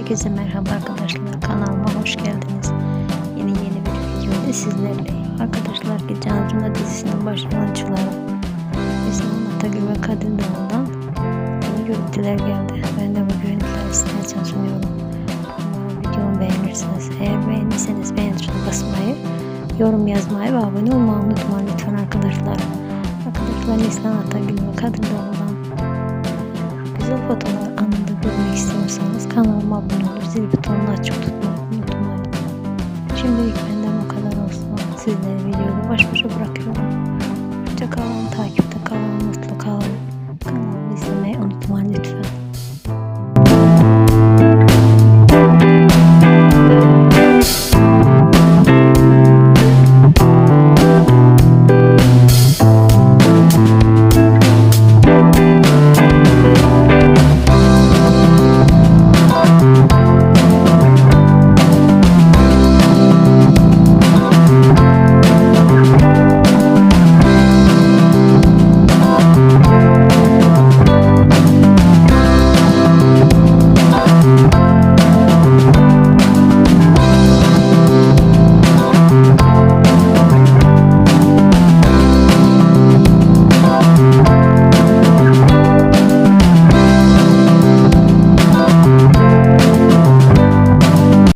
Herkese merhaba arkadaşlar kanalıma hoş geldiniz. Yeni yeni bir videoyla sizlerleyim. Arkadaşlar Gece Avcı'nda dizisinin başrolcuları Esma Atagül ve Kadir Doğan'dan yeni görüntüler geldi. Ben de bu görüntüleri sizler için sunuyorum. Umarım videomu beğenirsiniz. Eğer beğendiyseniz beğen tuşuna basmayı, yorum yazmayı ve abone olmayı unutmayın lütfen arkadaşlar. Arkadaşlar Neslihan Atagül ve Kadir Doğan'dan zil butonunu açık tutmayı unutmayın. Şimdilik benden bu kadar olsun. Sizleri videoda baş başa bırakıyorum.